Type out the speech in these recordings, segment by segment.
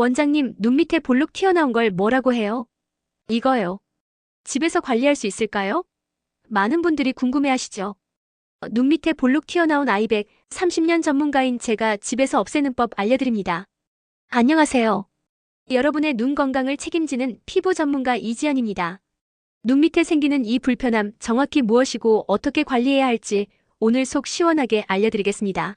원장님, 눈 밑에 볼록 튀어나온 걸 뭐라고 해요? 이거요. 집에서 관리할 수 있을까요? 많은 분들이 궁금해하시죠. 어, 눈 밑에 볼록 튀어나온 아이백 30년 전문가인 제가 집에서 없애는 법 알려드립니다. 안녕하세요. 여러분의 눈 건강을 책임지는 피부 전문가 이지연입니다. 눈 밑에 생기는 이 불편함 정확히 무엇이고 어떻게 관리해야 할지 오늘 속 시원하게 알려드리겠습니다.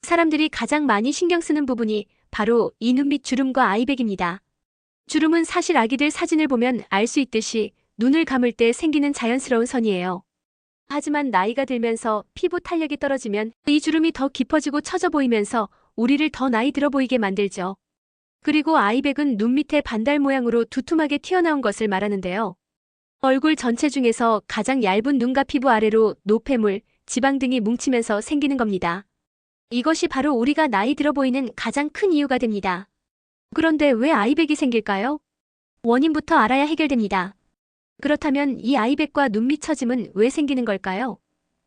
사람들이 가장 많이 신경 쓰는 부분이 바로 이 눈밑 주름과 아이백입니다. 주름은 사실 아기들 사진을 보면 알 수 있듯이 눈을 감을 때 생기는 자연스러운 선이에요. 하지만 나이가 들면서 피부 탄력이 떨어지면 이 주름이 더 깊어지고 처져 보이면서 우리를 더 나이 들어 보이게 만들죠. 그리고 아이백은 눈 밑에 반달 모양으로 두툼하게 튀어나온 것을 말하는데요. 얼굴 전체 중에서 가장 얇은 눈과 피부 아래로 노폐물, 지방 등이 뭉치면서 생기는 겁니다. 이것이 바로 우리가 나이 들어 보이는 가장 큰 이유가 됩니다. 그런데 왜 아이백이 생길까요? 원인부터 알아야 해결됩니다. 그렇다면 이 아이백과 눈밑 처짐은 왜 생기는 걸까요?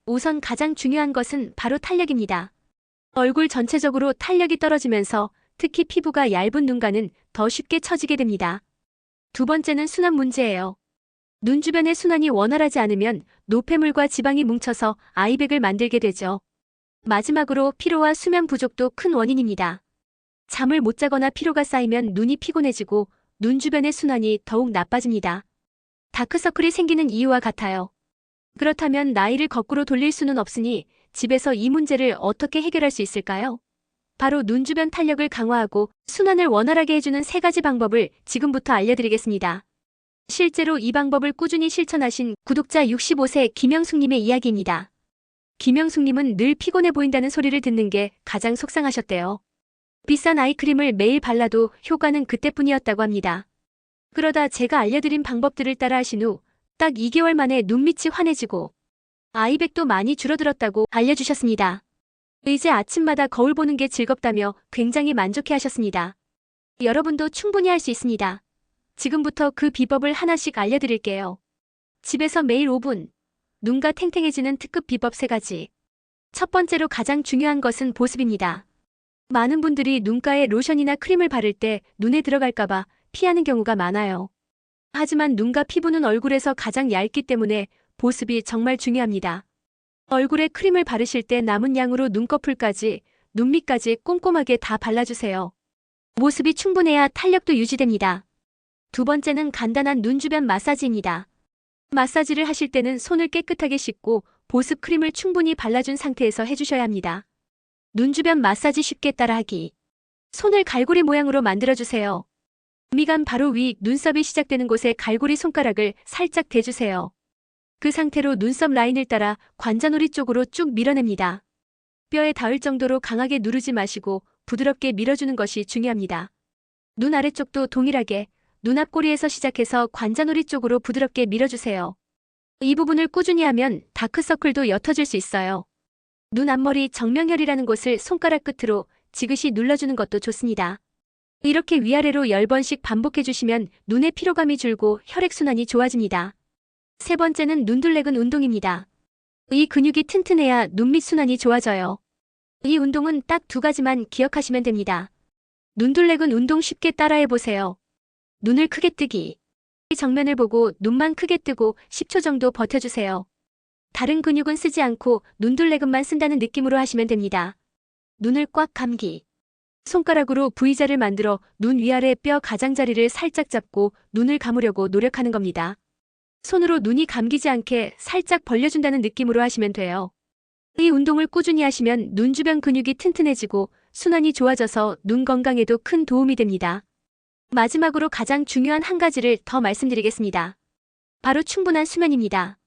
우선 가장 중요한 것은 바로 탄력입니다. 얼굴 전체적으로 탄력이 떨어지면서 특히 피부가 얇은 눈가는 더 쉽게 처지게 됩니다. 두 번째는 순환 문제예요. 눈 주변의 순환이 원활하지 않으면 노폐물과 지방이 뭉쳐서 아이백을 만들게 되죠. 마지막으로 피로와 수면 부족도 큰 원인입니다. 잠을 못 자거나 피로가 쌓이면 눈이 피곤해지고 눈 주변의 순환이 더욱 나빠집니다. 다크서클이 생기는 이유와 같아요. 그렇다면 나이를 거꾸로 돌릴 수는 없으니 집에서 이 문제를 어떻게 해결할 수 있을까요? 바로 눈 주변 탄력을 강화하고 순환을 원활하게 해주는 세 가지 방법을 지금부터 알려드리겠습니다. 실제로 이 방법을 꾸준히 실천하신 구독자 65세 김영숙님의 이야기입니다. 김영숙님은 늘 피곤해 보인다는 소리를 듣는 게 가장 속상하셨대요. 비싼 아이크림을 매일 발라도 효과는 그때뿐이었다고 합니다. 그러다 제가 알려드린 방법들을 따라 하신 후 딱 2개월 만에 눈밑이 환해지고 아이백도 많이 줄어들었다고 알려주셨습니다. 이제 아침마다 거울 보는 게 즐겁다며 굉장히 만족해 하셨습니다. 여러분도 충분히 할 수 있습니다. 지금부터 그 비법을 하나씩 알려드릴게요. 집에서 매일 5분, 눈가 탱탱해지는 특급 비법 3가지. 첫 번째로 가장 중요한 것은 보습입니다. 많은 분들이 눈가에 로션이나 크림을 바를 때 눈에 들어갈까봐 피하는 경우가 많아요. 하지만 눈과 피부는 얼굴에서 가장 얇기 때문에 보습이 정말 중요합니다. 얼굴에 크림을 바르실 때 남은 양으로 눈꺼풀까지, 눈 밑까지 꼼꼼하게 다 발라주세요. 모습이 충분해야 탄력도 유지됩니다. 두 번째는 간단한 눈 주변 마사지입니다. 마사지를 하실 때는 손을 깨끗하게 씻고 보습 크림을 충분히 발라준 상태에서 해주셔야 합니다. 눈 주변 마사지 쉽게 따라하기. 손을 갈고리 모양으로 만들어주세요. 미간 바로 위 눈썹이 시작되는 곳에 갈고리 손가락을 살짝 대주세요. 그 상태로 눈썹 라인을 따라 관자놀이 쪽으로 쭉 밀어냅니다. 뼈에 닿을 정도로 강하게 누르지 마시고 부드럽게 밀어주는 것이 중요합니다. 눈 아래쪽도 동일하게 눈 앞꼬리에서 시작해서 관자놀이 쪽으로 부드럽게 밀어주세요. 이 부분을 꾸준히 하면 다크서클도 옅어질 수 있어요. 눈 앞머리 정명혈이라는 곳을 손가락 끝으로 지그시 눌러주는 것도 좋습니다. 이렇게 위아래로 10번씩 반복해주시면 눈의 피로감이 줄고 혈액순환이 좋아집니다. 세 번째는 눈둘레근 운동입니다. 이 근육이 튼튼해야 눈밑 순환이 좋아져요. 이 운동은 딱 두 가지만 기억하시면 됩니다. 눈둘레근 운동 쉽게 따라해보세요. 눈을 크게 뜨기. 정면을 보고 눈만 크게 뜨고 10초 정도 버텨주세요. 다른 근육은 쓰지 않고 눈둘레근만 쓴다는 느낌으로 하시면 됩니다. 눈을 꽉 감기. 손가락으로 V자를 만들어 눈 위아래 뼈 가장자리를 살짝 잡고 눈을 감으려고 노력하는 겁니다. 손으로 눈이 감기지 않게 살짝 벌려준다는 느낌으로 하시면 돼요. 이 운동을 꾸준히 하시면 눈 주변 근육이 튼튼해지고 순환이 좋아져서 눈 건강에도 큰 도움이 됩니다. 마지막으로 가장 중요한 한 가지를 더 말씀드리겠습니다. 바로 충분한 수면입니다.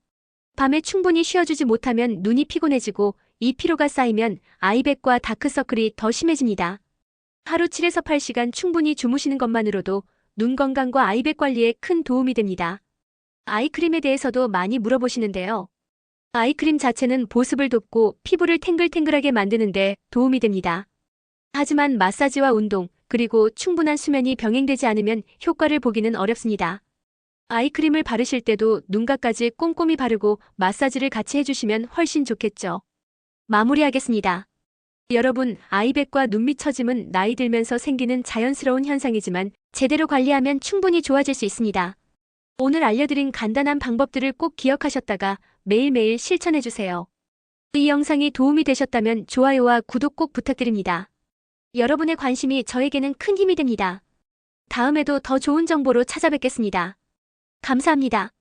밤에 충분히 쉬어주지 못하면 눈이 피곤해지고 이 피로가 쌓이면 아이백과 다크서클이 더 심해집니다. 하루 7에서 8시간 충분히 주무시는 것만으로도 눈 건강과 아이백 관리에 큰 도움이 됩니다. 아이크림에 대해서도 많이 물어보시는데요. 아이크림 자체는 보습을 돕고 피부를 탱글탱글하게 만드는데 도움이 됩니다. 하지만 마사지와 운동, 그리고 충분한 수면이 병행되지 않으면 효과를 보기는 어렵습니다. 아이크림을 바르실 때도 눈가까지 꼼꼼히 바르고 마사지를 같이 해주시면 훨씬 좋겠죠. 마무리하겠습니다. 여러분, 아이백과 눈밑 처짐은 나이 들면서 생기는 자연스러운 현상이지만 제대로 관리하면 충분히 좋아질 수 있습니다. 오늘 알려드린 간단한 방법들을 꼭 기억하셨다가 매일매일 실천해주세요. 이 영상이 도움이 되셨다면 좋아요와 구독 꼭 부탁드립니다. 여러분의 관심이 저에게는 큰 힘이 됩니다. 다음에도 더 좋은 정보로 찾아뵙겠습니다. 감사합니다.